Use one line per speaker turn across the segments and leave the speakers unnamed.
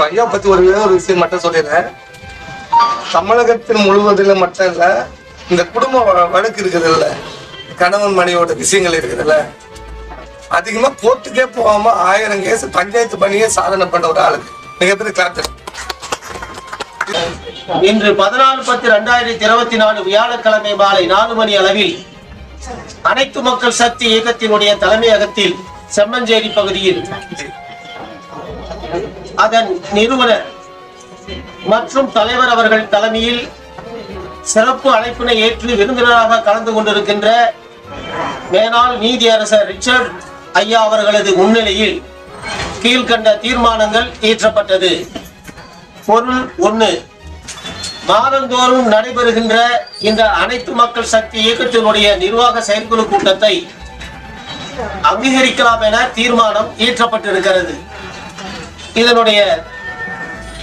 இப்ப ஐயா பத்தி ஒரு ஒரு விஷயம் மட்டும் சொல்லிடுறேன். தமிழகத்தின் முழுவதில் மட்டும் இல்ல இந்த குடும்ப வழக்கு இருக்குது இல்ல கணவன் மனைவியோட விஷயங்கள் இருக்குதுல்ல அதிகமா கோர்ட்டுக்கே போகாம ஆயிரம் கேஸ் பஞ்சாயத்து பணியே சாதனை பண்ண ஒரு ஆளுக்கு. மிகப்பெரிய கிளாப்டன்
இன்று பதினாலு பத்து இரண்டாயிரத்தி இருபத்தி நாலு வியாழக்கிழமை மாலை நாலு மணி அளவில் அனைத்து மக்கள் சக்தி இயக்கத்தினுடைய தலைமையகத்தில் செம்மஞ்சேரி பகுதியில் அதன் நிறுவனர் மற்றும் தலைவர் அவர்கள் தலைமையில் சிறப்பு அழைப்பினை ஏற்று விருந்தினராக கலந்து கொண்டிருக்கின்ற மேனாள் நீதியரசர் ரிச்சர்ட் ஐயா அவர்களது முன்னிலையில் கீழ்கண்ட தீர்மானங்கள் இயற்றப்பட்டது. பொருள் ஒன்று மாதந்தோறும் நடைபெறுகின்ற இந்த அனைத்து மக்கள் சக்தி இயக்கத்தினுடைய நிர்வாக செயற்குழு கூட்டத்தை அங்கீகரிக்கலாம் என தீர்மானம் இயற்றப்பட்டிருக்கிறது. இதனுடைய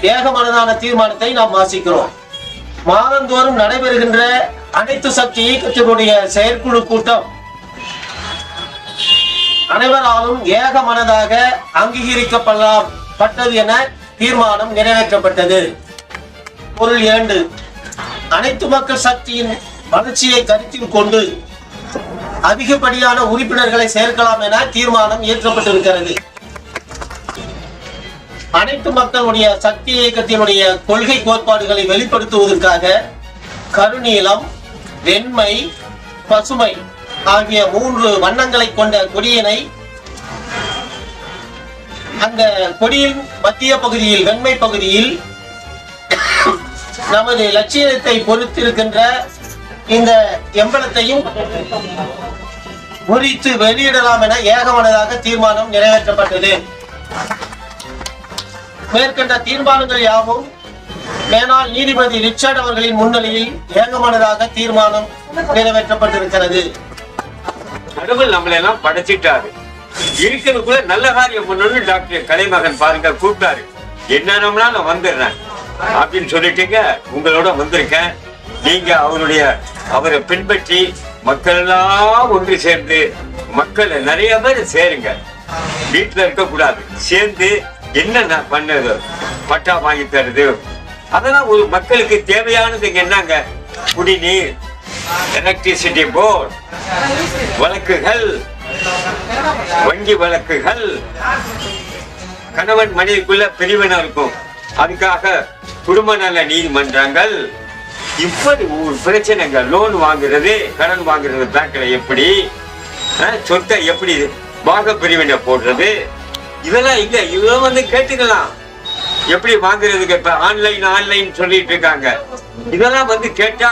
ஏகமனதான தீர்மானத்தை நாம் வாசிக்கிறோம். மாதந்தோறும் நடைபெறுகின்ற அனைத்து சக்தி இயக்கத்தினுடைய செயற்குழு கூட்டம் அனைவராலும் ஏகமனதாக அங்கீகரிக்கப்படலாம் பட்டது என தீர்மானம் நிறைவேற்றப்பட்டது. பொருள் இரண்டு அனைத்து மக்கள் சக்தியின் வளர்ச்சியை கருத்தில் கொண்டு அதிகப்படியான உறுப்பினர்களை சேர்க்கலாம் என தீர்மானம் இயற்றப்பட்டிருக்கிறது. அனைத்து மக்களுடைய சக்தி இயக்கத்தினுடைய கொள்கை கோட்பாடுகளை வெளிப்படுத்துவதற்காக கருநீளம் வெண்மை பசுமை ஆகிய மூன்று வண்ணங்களை கொண்ட கொடியினை அந்த கொடியின் மத்திய பகுதியில் வெண்மை பகுதியில் நமது லட்சியத்தை பொறுத்திருக்கின்ற இந்த எம்பளத்தையும் குறித்து வெளியிடலாம் என ஏகமனதாக தீர்மானம் நிறைவேற்றப்பட்டது. மேற்கண்ட தீர்மானங்கள் யாவும்? மேனால் நீதிபதி ரிச்சர்ட் அவர்களின் முன்னிலையில் ஏகமனதாக தீர்மானம் நிறைவேற்றப்பட்டிருக்கிறது.
கடவுள் நம்மளை எல்லாம் படைச்சிட்டாரு. இருக்கிறதுக்குள்ள நல்ல காரியம் பண்ணணும்னு டாக்டர் கலைமகன் பாருங்க கூப்பிட்டாரு. என்னன்னா நான் வந்துடுறேன். அப்படின்னு சொல்லிட்டீங்க உங்களோட வந்திருக்கேன். நீங்க அவருடைய அவரை பின்பற்றி மக்கள் எல்லாம் ஒன்று சேர்ந்து மக்கள் நிறைய பேர் சேருங்க. வீட்டுல இருக்க கூடாது சேர்ந்து என்ன பண்ணது? பட்டா வாங்கி தருது. அதெல்லாம் ஒரு மக்களுக்கு தேவையானது என்னங்க? குடிநீர் எலக்ட்ரிசிட்டி போர்டு வழக்குகள் வங்கி வழக்குகள். கணவன் மனைவிக்குள்ள பிரிவினை இருக்கும். அதுக்காக குடும்ப நல நீதிமன்றங்கள். இப்படி ஒரு பிரச்சனைங்க. லோன் வாங்குறது கடன் வாங்குறது பேங்க்ல எப்படி? சொத்தை எப்படி பாக பிரிவினை போடுறது? இதெல்லாம் இங்க இதெல்லாம் வந்து கேட்டுக்கலாம். எப்படி வாங்குறதுக்கு இப்ப ஆன்லைன் ஆன்லைன் சொல்லிட்டு இருக்காங்க. இதெல்லாம் வந்து கேட்டா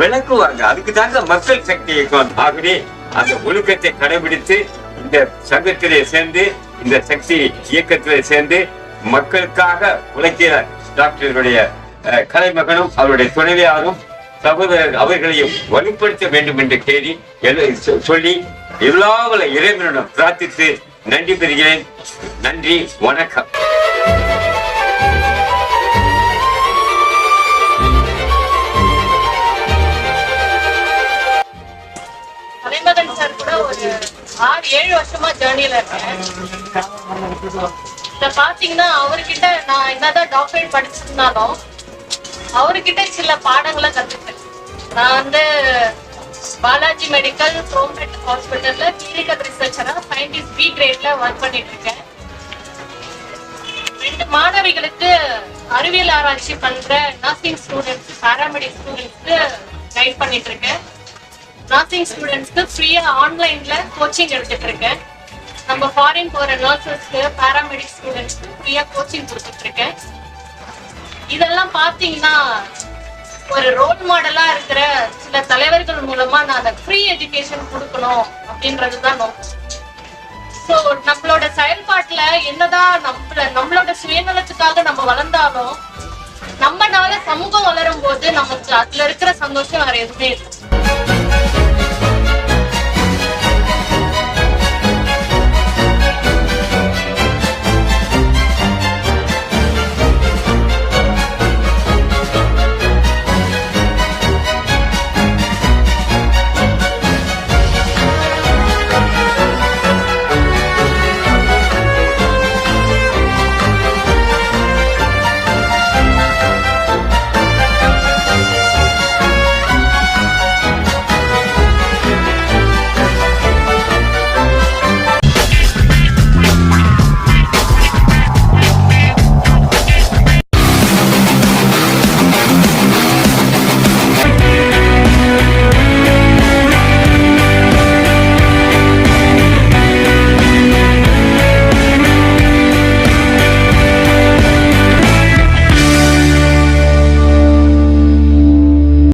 விளக்குவாங்க. அதுக்கு தாங்க மக்கள் சக்தி இயக்கம் ஆகவே அந்த ஒழுக்கத்தை கடைபிடித்து இந்த சங்கத்திலே சேர்ந்து இந்த சக்தி இயக்கத்திலே சேர்ந்து மக்களுக்காக உழைக்கிற டாக்டர்களுடைய கலைமகனும் அவருடைய துணைவியாரும் சகோதரர் அவர்களையும் வலுப்படுத்த வேண்டும் என்று கேடி சொல்லி எல்லாவல இறைவனிடம் பிரார்த்தித்து நன்றி பெறுகிறேன். நன்றி வணக்கம்.
கலைமகன் சார் கூட ஒரு ஆறு ஏழு வருஷமா ஜேர்னில இருக்கேன். இத பாத்தீங்கன்னா அவர்கிட்ட நான் என்னதான் டாக்டரேட் படிச்சிருந்தாலும் அவர்கிட்ட சில பாடங்களை கத்துக்கிட்டேன். நான் வந்து பாலாஜி மெடிக்கல் கவர்மெண்ட் ஹாஸ்பிட்டல்ல கிளினிக்கல் ரிசர்ச்சரா சயின்டிஸ்ட் பி கிரேட்ல ஒர்க் பண்ணிட்டு இருக்கேன். ரெண்டு மாணவிகளுக்கு அறிவியல் ஆராய்ச்சி பண்ற நர்சிங் ஸ்டூடெண்ட்ஸ் பாராமெடிக் ஸ்டூடெண்ட்ஸ்க்கு கைட் பண்ணிட்டு இருக்கேன். நர்சிங் ஸ்டூடெண்ட்ஸ்க்கு ஃப்ரீயா ஆன்லைன்ல கோச்சிங் எடுத்துட்டு இருக்கேன். நம்ம ஃபாரின் போற நர்சஸ்க்கு பாராமெடிக் ஸ்டூடெண்ட்ஸ்க்கு ஃப்ரீயா கோச்சிங் கொடுத்துட்டு இருக்கேன். இதெல்லாம் பாத்தீங்கன்னா ஒரு ரோல் மாடலா இருக்கிற சில தலைவர்கள் மூலமா நான் அந்த ஃப்ரீ எஜுகேஷன் கொடுக்கணும் அப்படின்றதுதான் நோக்கம். ஸோ நம்மளோட செயல்பாட்டுல என்னதான் நம்மள நம்மளோட சுயநலத்துக்காக நம்ம வளர்ந்தாலும் நம்மனால சமூகம் வளரும் போது நமக்கு அதுல இருக்கிற சந்தோஷம் வேற எதுவுமே இல்லை.